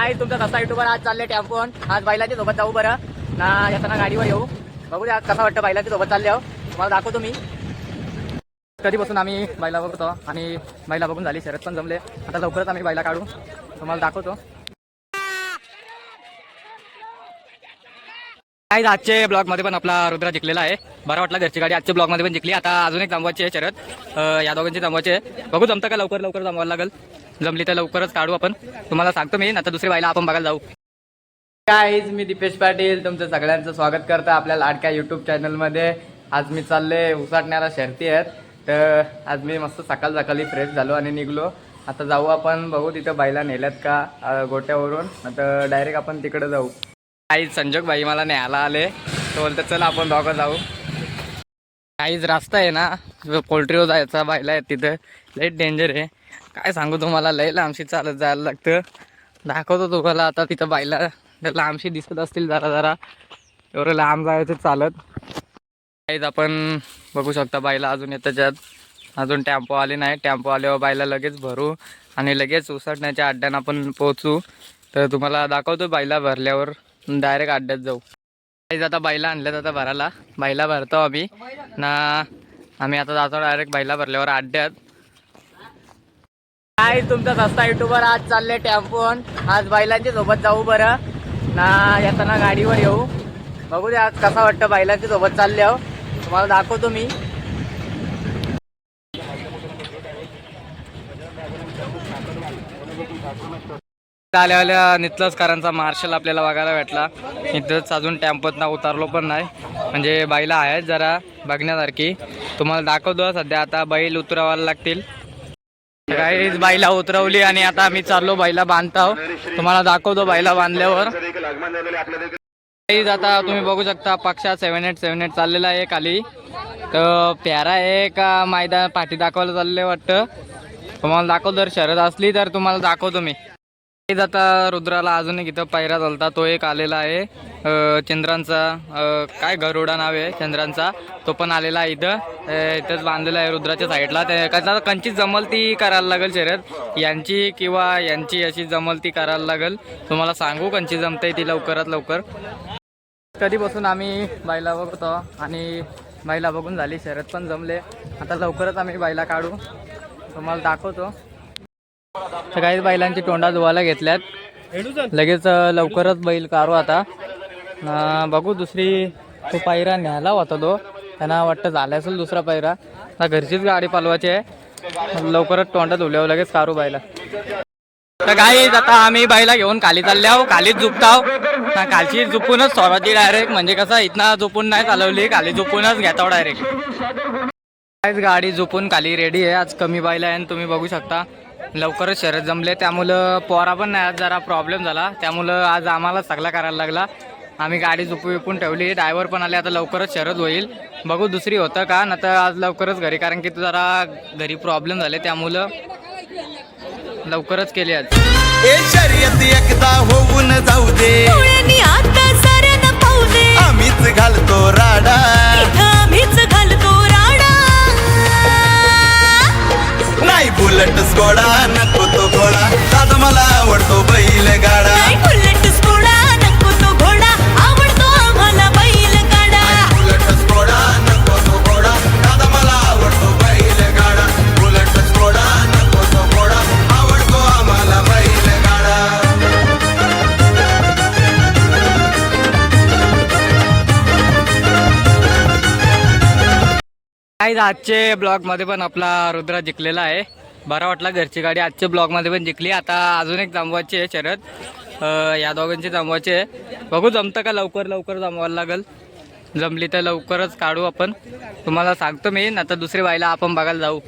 काय तुमचा कसा युट्यूबर आज चालले टेम्पोन आज बैलाच्या सोबत जाऊ बरं. ना येताना गाडीवर येऊ. बघू द्या कसं वाटतं बैलाच्या सोबत चालले हो तुम्हाला दाखवतो मी. कधीपासून आम्ही बैला बघतो आणि बैला बघून झाली शरद पण जमले. आता लवकरच आम्ही बैला काढू. तुम्हाला दाखवतो. काय आजचे ब्लॉगमध्ये पण आपला रुद्रा जिंकलेला आहे. बरं वाटलं घरची गाडी आजच्या ब्लॉगमध्ये पण जिंकली. आता अजून एक जमवायची आहे शरद या दोघांची जमवायची आहे. बघू जमतं का लवकर लवकर जमवायला लागेल. जमली तर लवकरच काढू आपण. तुम्हाला सांगतो मी आता दुसरी बाईला आपण बघायला जाऊ. काय मी दीपेश पाटील तुमचं सगळ्यांचं स्वागत करतो आपल्या लाडक्या युट्यूब चॅनलमध्ये आज मी चालले उसाटण्याला शर्ती आहेत तर आज मी मस्त सकाळ सकाळी फ्रेश झालो आणि निघलो. आता जाऊ आपण बघू तिथं बाईला नेल्यात का गोट्यावरून. आता डायरेक्ट आपण तिकडे जाऊ. काहीच संजोग बाई मला न्यायला आले. तो बोलतो चल आपण दोघं जाऊ. काहीच रास्ता आहे ना पोल्ट्रीवर जायचा बायला आहे तिथं. लईट डेंजर आहे. काय सांगू तुम्हाला? लई लांबशी चालत जायला लागतं. दाखवतो तुम्हाला आता तिथं बायला लांबशी दिसत असतील जरा जरा. एवढं लांब जायचं चालत. काहीच आपण बघू शकता बायला अजून येतात त्याच्यात. अजून टॅम्पो आले नाही. टॅम्पो आल्यावर बायला लगेच भरू आणि लगेच उसटण्याच्या अड्ड्यानं आपण पोहोचू. तर तुम्हाला दाखवतो बायला भरल्यावर. डायरेक्ट अड्ड्यात जाऊ. काहीच आता बायला आणल्यात आता भरायला. बायला भरतो आम्ही. ना आम्ही आता जातो डायरेक्ट बायला भरल्यावर अड्ड्यात. गाईज तुमचा सस्ता युट्यूबर आज चालले टॅम्पोन. आज बैलांच्या सोबत जाऊ बरं. ना येताना गाडीवर येऊ. बघू दे आज कसा वाटतं बैलांच्या सोबत चालले हो तुम्हाला दाखवतो मी. आल्या आल्या नितलसकरांचा मार्शल आपल्याला बघायला भेटला. इथंच अजून टेम्पोतनं उतरलो पण नाही. म्हणजे बैला आहेत जरा बघण्यासारखी. तुम्हाला दाखवतो सध्या आता बैल उतरवायला लागतील. गाईज बाईला उतरवली आणि आता आम्ही चाललो बाईला बांधतो तुम्हाला दाखवतो बाईला बांधल्यावर. काहीच आता तुम्ही बघू शकता पक्षा सेव्हन एट सेव्हन एट चाललेला आहे खाली. तर प्यारा आहे का मैदान पाठी दाखवायला चालले वाटतं? तुम्हाला दाखवतो जर शरद असली तर तुम्हाला दाखवतो मी. आता रुद्राला अजून एक इथं पायरा चालता. तो एक आलेला आहे चंद्रांचा काय गरुडा नाव आहे चंद्रांचा. तो पण आलेला आहे इथं. इथंच बांधलेला आहे रुद्राच्या साईडला. त्या कसं जमल ती करायला लागेल शर्यत यांची किंवा यांची अशी जमल ती करायला लागेल. तुम्हाला सांगू कंची जमते ती लवकरात लवकर. कधीपासून आम्ही बायला बघतो आणि बायला बघून झाली. शरद पण जमले. आता लवकरच आम्ही बायला काढू. तुम्हाला दाखवतो. सकाळीच बैलांची तोंडा धुवायला घेतल्यात. लगेच लवकरच बैल कारू आता. बघू दुसरी तो पायरा न्यायला होता तो. त्यांना वाटतं झाला असेल दुसरा पायरा. आता घरचीच गाडी पालवायची आहे. लवकरच तोंडा धुल्यावर लगेच कारू बायला तर काही आता आम्ही बाईला घेऊन खाली चालले आहो खालीच झुपताव खालची झुपूनच स्वराची डायरेक्ट म्हणजे कसं इथनं झुपून नाही चालवली. खाली झुपूनच घेताव डायरेक्ट काहीच गाडी झोपून खाली रेडी आहे. आज कमी बायला आहे आणि तुम्ही बघू शकता. लवकरच शर्यत जमले. त्यामुळं पोरा पण नाही आज जरा प्रॉब्लेम झाला. त्यामुळं आज आम्हाला सगळा करायला लागला. आम्ही गाडी झोपू विपून ठेवली. ड्रायव्हर पण आले आता लवकरच शरद होईल. बघू दुसरी होतं का? ना तर आज लवकरच घरी कारण की जरा घरी प्रॉब्लेम झाले. त्यामुळं लवकरच केली आज. एकदा होऊन जाऊ दे. काही आजचे ब्लॉगमध्ये पण आपला रुद्रा जिंकलेला आहे. बरा वाटला घरची गाडी आजच्या ब्लॉगमध्ये पण जिंकली. आता अजून एक जमवायची आहे शरद. या दोघांची जमवायची आहे. बघू जमतं का लवकर लवकर जमवायला लागेल. जमली तर लवकरच काढू आपण. तुम्हाला सांगतो मी आता दुसरी बाईला आपण बघायला जाऊ.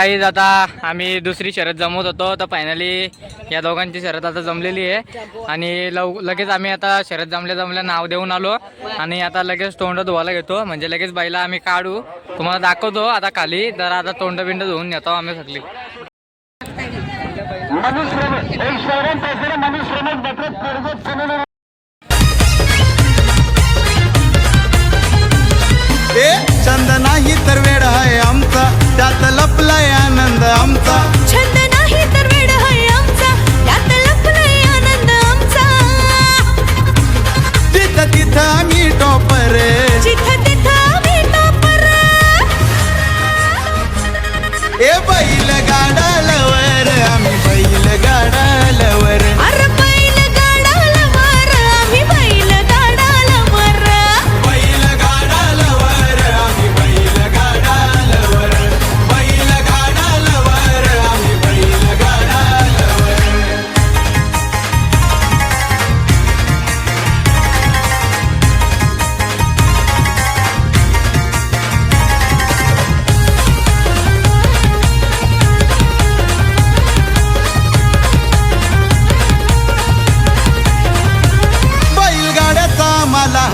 काहीच आता आम्ही दुसरी शरद जमवत होतो तर फायनली या दोघांची शरद आता जमलेली आहे. आणि लव लगेच आम्ही आता शरद जमल्या जमल्या नाव देऊन आलो. आणि आता लगेच तोंड धुवायला घेतो. म्हणजे लगेच बाईला आम्ही काढू. तुम्हाला दाखवतो आता खाली. तर आता तोंड बिंड धुवून येतो आम्ही सगळी. चंद नाही तर वेळ आहे आमचा आनंद आमचा.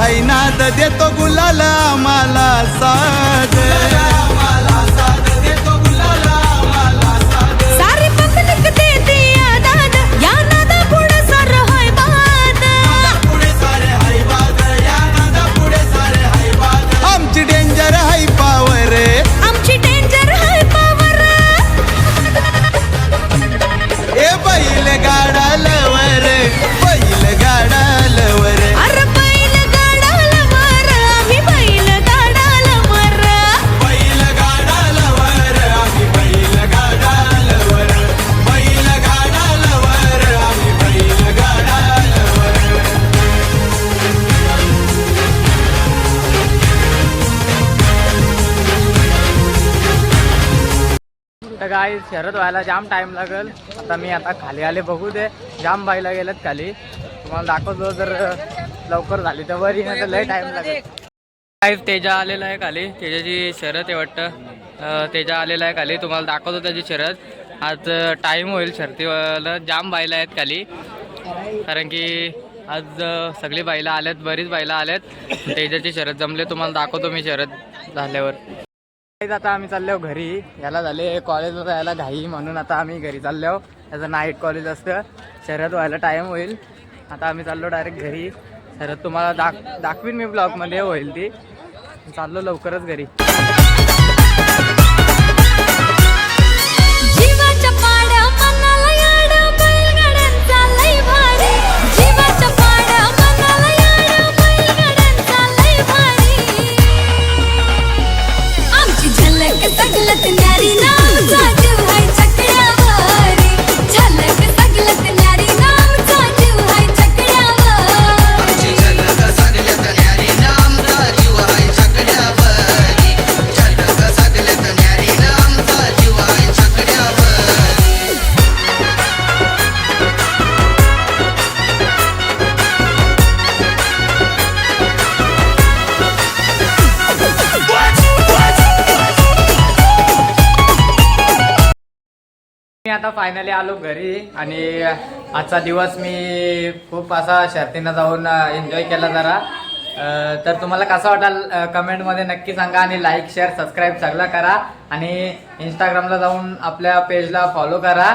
ऐनाद देतो गुलाला मला साध तर काय शरद व्हायला जाम टाइम लागेल. आता मी आता खाली आले बघू दे. जाम बाईला गेलेत खाली. तुम्हाला दाखवतो जर लवकर झाली तर बरी नाही तर लय टाइम लागेल. काय तेजा आलेला आहे खाली. तेजाची शरद आहे वाटतं. तेजा आलेला आहे खाली. तुम्हाला दाखवतो त्याची शरद. आज टाईम होईल शर्तीवाला. जाम बायला आहेत खाली. कारण की आज सगळी बायला आल्यात बरीच बायला आल्यात. तेजाची शरद जमले. तुम्हाला दाखवतो मी शरद झाल्यावर. आता आम्ही चाललो घरी. याला झाले कॉलेजला जायला घाई म्हणून आता आम्ही घरी चाललो. त्याचं नाईट कॉलेज असतं. शरद व्हायला टाईम होईल. आता आम्ही चाललो डायरेक्ट घरी. शरद तुम्हाला दाख दाखवीन मी ब्लॉगमध्ये होईल ती. चाललो लवकरच घरी. आता फायनली आलो घरी आणि आजचा दिवस मी खूप असा शर्तीनं जाऊन एन्जॉय केला जरा. तर तुम्हाला कसं वाटाल कमेंटमध्ये नक्की सांगा आणि लाईक शेअर सबस्क्राईब सगळं करा. आणि इंस्टाग्रामला जाऊन आपल्या पेजला फॉलो करा.